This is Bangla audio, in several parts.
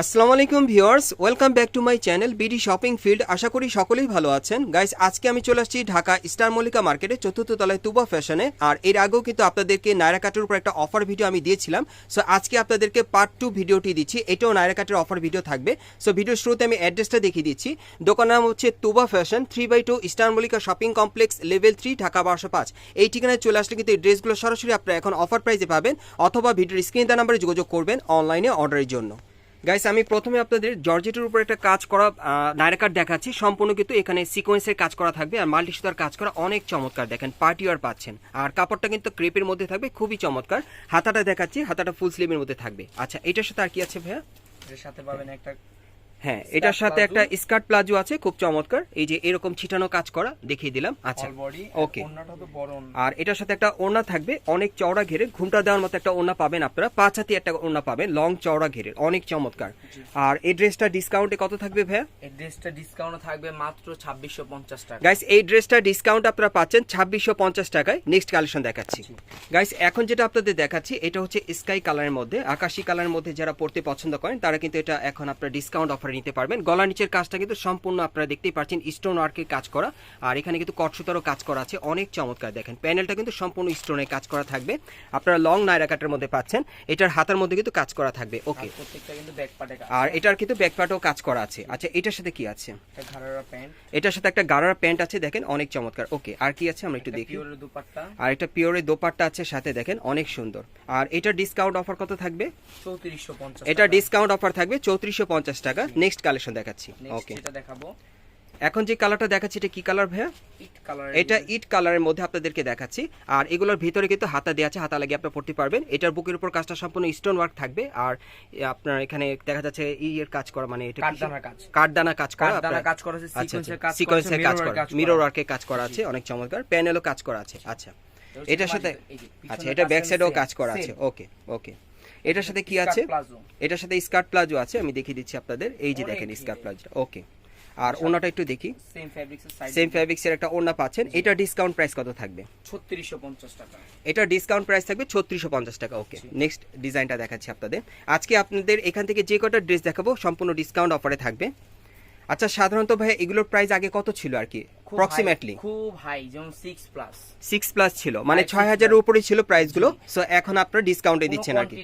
আসসালামু আলাইকুম viewers, welcome back to my channel BD shopping field. আশা করি সকলেই ভালো আছেন। গাইস, আজকে আমি চলে আসছি ঢাকা স্টার মল্লিকা মার্কেটে চতুর্থ তলায় তুবা ফ্যাশনে। আর এর আগেও কিন্তু আপনাদেরকে নায়রা কাটের উপর একটা অফার ভিডিও আমি দিয়েছিলাম। সো, আজকে আপনাদেরকে পার্ট টু ভিডিওটি দিচ্ছি। এটাও নায়রা কাটের অফার ভিডিও থাকবে। সো, ভিডিওর শুরুতে আমি অ্যাড্রেসটা দেখিয়ে দিচ্ছি। দোকানের নাম হচ্ছে Tuba fashion three by two star Mallika shopping complex level three Dhaka বারোশো পাঁচ। এই ঠিকানায় চলে আসলে কিন্তু এই ড্রেসগুলো সরাসরি আপনারা এখন অফার প্রাইসে পাবেন। অথবা ভিডিওর স্ক্রিন দেওয়া নাম্বারে যোগাযোগ করবেন অনলাইনে অর্ডারের জন্য। গাইস আমি প্রথমে আপনাদের জর্জেটের উপর একটা কাজ করা নায়রাকার দেখাচ্ছি। সম্পূর্ণ কিন্তু এখানে সিকোয়েন্সের কাজ করা থাকবে আর মাল্টি সুতার কাজ করা অনেক চমৎকার। দেখেন পার্টি আর পাচ্ছেন। আর কাপড়টা কিন্তু ক্রেপের মধ্যে থাকবে, খুবই চমৎকার। হাতাটা দেখাচ্ছি, হাতাটা ফুল স্লিভের মধ্যে থাকবে। আচ্ছা এটার সাথে আর কি আছে ভাইয়া? সাথে পাবেন একটা হ্যাঁ এটার সাথে একটা স্কার্ট প্লাজো আছে খুব চমৎকার। এই যে এরকম ছিটানো কাজ করা দেখিয়ে দিলাম। আচ্ছা ওকে। আর এটার সাথে একটা ওড়না থাকবে অনেক চওড়া ঘেরে ঘুমটা দেওয়ার মতো একটা ওড়না পাবেন আপনারা। পাঁচ হাতি একটা ওড়না পাবেন লং চওড়া ঘেরের। অনেক চমৎকার। আর এই ড্রেসটা ডিসকাউন্টে কত থাকবে ভাইয়া? এই ড্রেসটা ডিসকাউন্ট থাকবে মাত্র 2650 টাকা। গাইস এই ড্রেসটা ডিসকাউন্ট আপনারা পাচ্ছেন ছাব্বিশশো পঞ্চাশ টাকায়। নেক্সট কালেকশন দেখাচ্ছি। গাইস এখন যেটা আপনাদের দেখাচ্ছি এটা হচ্ছে স্কাই কালারের মধ্যে আকাশি কালারের মধ্যে যারা পড়তে পছন্দ করেন তারা কিন্তু এটা এখন আপনারা ডিসকাউন্ট অফারে নিতে পারবেন। গলা নিচের কাজটা কিন্তু সম্পূর্ণ আপনারা দেখতেই পাচ্ছেন স্টোন ওয়ার্কের কাজ করা। আর এখানে কিন্তু কটসুতারও কাজ করা আছে অনেক চমৎকার দেখেন। প্যানেলটা কিন্তু সম্পূর্ণ স্টোনের কাজ করা থাকবে। আপনারা লং নাইরা কাটের মধ্যে পাচ্ছেন এটার হাতার মধ্যে কিন্তু কাজ করা থাকবে। ওকে আর প্রত্যেকটা কিন্তু ব্যাক পার্টে কাজ এটার কিন্তু ব্যাকপার্টও কাজ করা আছে। আচ্ছা এটার সাথে কি আছে? এটার সাথে একটা গাড়ার প্যান্ট আছে দেখেন অনেক চমৎকার। ওকে আর কি আছে আমরা একটু দেখি। আর একটা পিওরের দোপাট্টা আছে সাথে দেখেন অনেক সুন্দর। আর এটা ডিসকাউন্ট অফার কত থাকবে? 3450 এটা ডিসকাউন্ট অফার থাকবে চৌত্রিশশো পঞ্চাশ টাকা। নেক্সট কালেকশন দেখাচ্ছি। ওকে যেটা দেখাবো। এখন যে কালারটা দেখাচ্ছি এটা কি কালার ভাইয়া? ইট কালার এটা ইট কালারের মধ্যে আপনাদেরকে দেখাচ্ছি। আর এগুলোর ভিতরে কিন্তু হাতা দেওয়া আছে হাতা লাগিয়ে আপনারা পড়তে পারবেন। এটার বুকের উপর কাজটা সম্পূর্ণ স্টোন ওয়ার্ক থাকবে। আর আপনার এখানে দেখা যাচ্ছে ইয়ের কাজ করা মানে এটা? কাঠদানা কাজ। করা কাজ করা আছে, আচ্ছা, সিকোয়েন্সের আচ্ছা, কাজ করা মিরর আছে। ওয়ার্কের কাজ করা আছে। অনেক চমৎকার। প্যানেলও কাজ করা আছে। আচ্ছা। এটার সাথে আচ্ছা এটা ব্যাক সাইডেও কাজ করা আছে। ওকে ওকে এটার সাথে কি আছে? এটার সাথে স্কার্ট প্লাজো আছে আমি দেখিয়ে দিচ্ছি আপনাদের। এই যে দেখেন স্কার্ট প্লাজো ওকে আর ওনাটা একটু দেখি। সেম ফেব্রিক্সের সাইড সেম ফ্যাব্রিক্সের একটা ওড়না পাচ্ছেন। এটা ডিসকাউন্ট প্রাইস কত থাকবে? 3650 টাকা। এটা ডিসকাউন্ট প্রাইস থাকবে ছত্রিশশো পঞ্চাশ টাকা ওকে নেক্সট ডিজাইনটা দেখাচ্ছি আপনাদের। আজকে আপনাদের এখান থেকে যে কটা ড্রেস দেখাবো সম্পূর্ণ ডিসকাউন্ট অফারে থাকবে। আচ্ছা সাধারণত ভাই এগুলোর প্রাইস আগে কত ছিল আর কি? অ্যাপ্রক্সিমেটলি খুব হাই যেমন 6 প্লাস সিক্স প্লাস ছিল। মানে plus। উপরেই ছিল প্রাইসগুলো সো এখন আপনারা ডিসকাউন্টে দিচ্ছেন আর কি।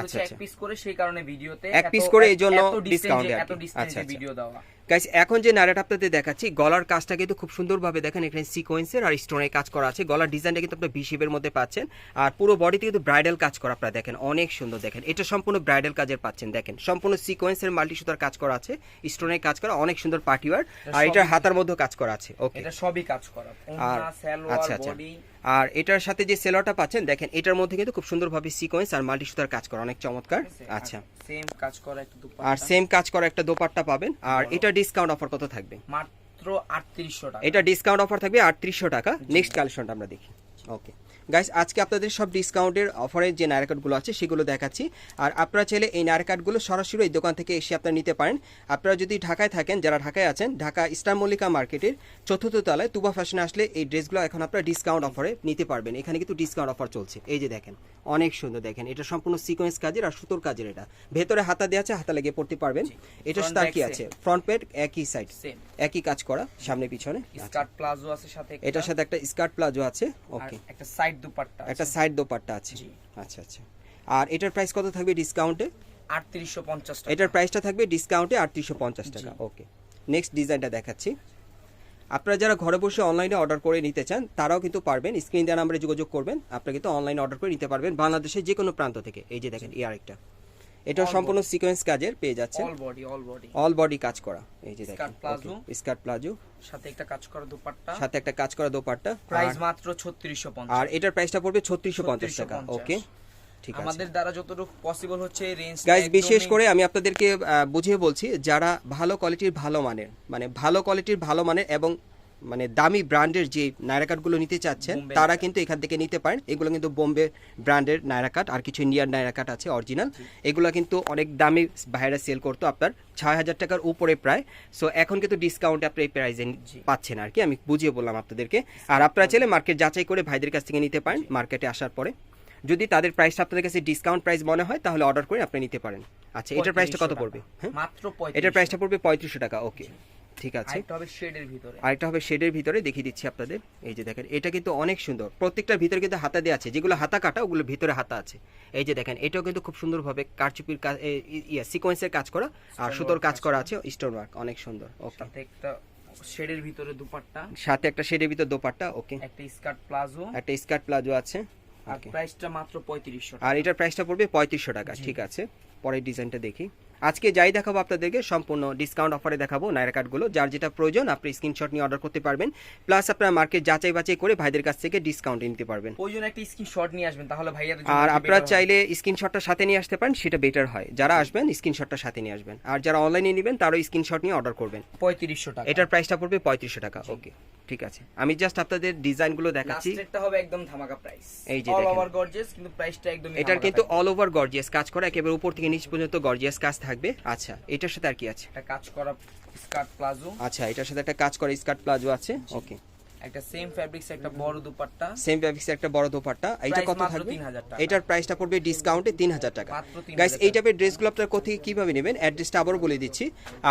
আচ্ছা, এক আচ্ছা। পিস করে সেই কারণে ভিডিওতে এক piece করে এই জন্য আর কি। আচ্ছা, আচ্ছা। ভিডিও দেওয়া। গাইস এখন যে নারাটা আপনাদের দেখাচ্ছি গলার কাজটা কিন্তু খুব সুন্দরভাবে দেখেন এখানে সিকোয়েন্সের আর স্টোনের কাজ করা আছে। গলার ডিজাইনটা কিন্তু আপনার মধ্যে পাচ্ছেন। আর পুরো বডিতে কিন্তু ব্রাইডাল কাজ করা আপনারা দেখেন অনেক সুন্দর দেখেন। এটা সম্পূর্ণ ব্রাইডাল কাজের পাচ্ছেন দেখেন। সম্পূর্ণ সিকোয়েন্সের মাল্টি সুতার কাজ করা আছে স্টোনের কাজ করা অনেক সুন্দর পার্টিওয়ার আর এটার হাতার মধ্যেও কাজ করা আছে। ওকে এটা সবই কাজ করা। আর ওন্না আচ্ছা আচ্ছা। বডি আর এটার সাথে যে সেলোয়ারটা পাচ্ছেন দেখেন এটার মধ্যে কিন্তু খুব সুন্দরভাবে সিকোয়েন্স আর মাল্টি সুতার কাজ করা অনেক চমৎকার। আচ্ছা। সেম কাজ করা একটা আর সেম কাজ করা একটা দোপাট্টা পাবেন। আর এটা ডিসকাউন্ট অফার কত থাকবে? মাত্র 3800 টাকা। এটা ডিসকাউন্ট অফার থাকবে আটত্রিশশো টাকা। নেক্সট কালেকশনটা আমরা দেখি। ওকে গাইস আজকে আপনাদের সব ডিসকাউন্টের অফারের যে নায়ার কার্ডগুলো আছে সেগুলো দেখাচ্ছি। আর আপনারা চাইলে এই নায়ার কার্ডগুলো সরাসরি এই দোকান থেকে এসে আপনারা নিতে পারেন। আপনারা যদি ঢাকায় থাকেন যারা ঢাকায় আছেন ঢাকা ইস্টার মল্লিকা মার্কেটের চতুর্থ তলায় তুবা ফ্যাশনে আসলে এই ড্রেসগুলো এখন আপনারা ডিসকাউন্ট অফারে নিতে পারবেন। এখানে কিন্তু ডিসকাউন্ট অফার চলছে। এই যে দেখেন অনেক সুন্দর দেখেন। এটা সম্পূর্ণ সিকোয়েন্স কাজের আর সুতোর কাজের এটা। ভেতরে হাতা দেওয়া আছে হাতা লাগিয়ে পড়তে পারবেন। এটা তার কি আছে। ফ্রন্ট পেড একই সাইড একই কাজ করা সামনে পিছনে। স্কার্ট প্লাজো আছে সাথে এটার সাথে একটা স্কার্ট প্লাজো আছে। ওকে একটা সাইড দুপাট্টা একটা সাইড দোপাট্টা আছে। জি। আচ্ছা আচ্ছা। আর এটার প্রাইস কত থাকবে ডিসকাউন্টে 3850 টাকা। এটার প্রাইসটা থাকবে ডিসকাউন্টে আটত্রিশশো পঞ্চাশ টাকা। ওকে। নেক্সট ডিজাইনটা দেখাচ্ছি। আপনারা যারা ঘরে বসে অনলাইনে অর্ডার করে নিতে চান তারাও কিন্তু পারবেন। স্ক্রিন দেওয়া নাম্বারে যোগাযোগ করবেন। আপনারা কিন্তু অনলাইনে অর্ডার করে নিতে পারবেন বাংলাদেশের যে কোনো প্রান্ত থেকে। এই যে দেখেন এই আরেকটা। এটা সম্পূর্ণ সিকোয়েন্স কাজের পেয়ে যাচ্ছে all body all body all body কাজ করা। এই যে দেখেন plazo। স্কার্ট প্লাজো সাথে একটা কাজ করা দুপাট্টা। সাথে একটা কাজ করা দোপাট্টা। প্রাইস আর- মাত্র 3650 আর এটার প্রাইসটা পড়বে ছত্রিশশো পঞ্চাশ টাকা। ওকে ঠিক আছে। আমাদের দ্বারা যতটুকু পসিবল হচ্ছে রেঞ্জ গাইজ বিশেষ করে আমি আপনাদেরকে বুঝিয়ে বলছি যারা ভালো কোয়ালিটির ভালো মানের মানে ভালো কোয়ালিটির ভালো মানের এবং মানে দামি ব্র্যান্ডের যে নায়রা কাটগুলো নিতে চাচ্ছেন তারা কিন্তু এখান থেকে নিতে পারেন। এগুলো কিন্তু বোম্বে ব্র্যান্ডের নায়রা কাট আর কিছু ইন্ডিয়ান নায়রা কাট আছে অরিজিনাল এগুলো কিন্তু অনেক দামি বাইরে সেল করতো আপনার ছয় হাজার টাকার উপরে প্রায়। সো এখন কিন্তু ডিসকাউন্টে আপনি এই প্রাইজে পাচ্ছেন আর কি। আমি বুঝিয়ে বললাম আপনাদেরকে। আর আপনারা চাইলে মার্কেট যাচাই করে ভাইদের কাছ থেকে নিতে পারেন মার্কেটে আসার পরে। যদি তাদের প্রাইসটা আপনাদের কাছে ডিসকাউন্ট প্রাইস মনে হয় তাহলে অর্ডার করে আপনি নিতে পারেন। আচ্ছা এটার প্রাইসটা কত পড়বে? হ্যাঁ? এটার 3500 প্রাইসটা পড়বে পঁয়ত্রিশশো টাকা ওকে ঠিক আছে। আরেকটা হবে শেডের ভিতরে। আরেকটা হবে শেডের ভিতরে দেখিয়ে দিচ্ছি আপনাদের। এই যে দেখেন এটা কিন্তু অনেক সুন্দর। প্রত্যেকটার ভিতরে কিন্তু হাতা দেওয়া আছে। যেগুলো হাতা কাটা ওগুলো ভিতরে হাতা আছে। এই যে দেখেন এটাও কিন্তু খুব সুন্দরভাবে কারচুপির কাজ ইয়া সিকোয়েন্সের কাজ করা আর সুতোর কাজ করা আছে স্টোন ওয়ার্ক অনেক সুন্দর। ওকে সাথে একটা শেডের ভিতরে দুপাট্টা। সাথে একটা শেডের ভিতর দোপাট্টা ওকে একটা স্কার্ট প্লাজো। একটা স্কার্ট প্লাজো আছে আর প্রাইসটা মাত্র পঁয়ত্রিশশো আর এটার প্রাইসটা পড়বে পঁয়ত্রিশশো টাকা ঠিক আছে। পরের ডিজাইনটা দেখি। আজকে যাই দেখাবো আপনাদেরকে সম্পূর্ণ ডিসকাউন্ট অফারে দেখাবো নাইরা কার্ডগুলো যার যেটা প্রয়োজন আপনি স্ক্রিনশট নিয়ে অর্ডার করতে পারবেন। প্লাস আপনার মার্কেট যাচাই বাছাই করে ভাইদের কাছ থেকে ডিসকাউন্ট নিতে পারবেন। প্রয়োজন একটা স্ক্রিনশট নিয়ে আসবেন তাহলে জন্য আর আপনারা। চাইলে স্ক্রিনশটটা সাথে নিয়ে আসতে পারেন সেটা বেটার হয়। যারা আসবেন স্ক্রিনশটটা সাথে নিয়ে আসবেন। আর যারা অনলাইনে নেবেন তারও স্ক্রিনশট নিয়ে অর্ডার করবেন। পঁয়ত্রিশশো টাকা। এটার প্রাইসটা পড়বে পঁয়ত্রিশশো টাকা ওকে ঠিক আছে। আমি জাস্ট আপনাদের ডিজাইনগুলো দেখাচ্ছি। হবে একদম ধামাকা প্রাইস এই যে অল ওভার গর্জিয়াস কিন্তু প্রাইসটা একদম এটার কিন্তু অল ওভার গর্জিয়াস কাজ করা একেবারে উপর থেকে নিচ পর্যন্ত গর্জিয়াস কাজ থাকবে। আচ্ছা এটার সাথে আর কি আছে? একটা কাজ করা স্কার্ট প্লাজো আচ্ছা এটার সাথে একটা কাজ করা স্কার্ট প্লাজো আছে। ওকে একটা সেম ফ্যাব্রিক্স একটা বড় দুপাট্টা। সেম ফ্যাব্রিক্সে একটা বড় দোপাট্টা। Price কত থাকবে? 3000 টাকা। এটার প্রাইসটা পড়বে ডিসকাউন্টে তিন হাজার টাকা। গাইস এই। টাইপের ড্রেসগুলো আপনারা কোথায় কীভাবে নেবেন? অ্যাড্রেসটা আবারও বলে দিচ্ছি।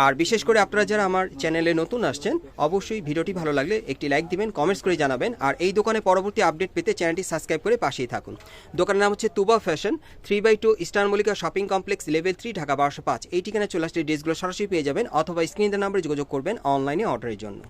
আর বিশেষ করে আপনারা যারা আমার চ্যানেলে নতুন আসছেন অবশ্যই ভিডিওটি ভালো লাগলে একটি লাইক দিবেন কমেন্টস করে জানাবেন। আর এই দোকানে পরবর্তী আপডেট পেতে চ্যানেলটি সাবস্ক্রাইব করে পাশেই থাকুন। দোকানের নাম হচ্ছে Tuba fashion three by two eastern Mallika shopping complex level three Dhaka বারোশো পাঁচ। এই ঠিকানায় চলে আসলে ড্রেসগুলো সরাসরি পেয়ে যাবেন অথবা স্ক্রিনের নাম্বারে যোগাযোগ করবেন অনলাইনে অর্ডারের জন্য।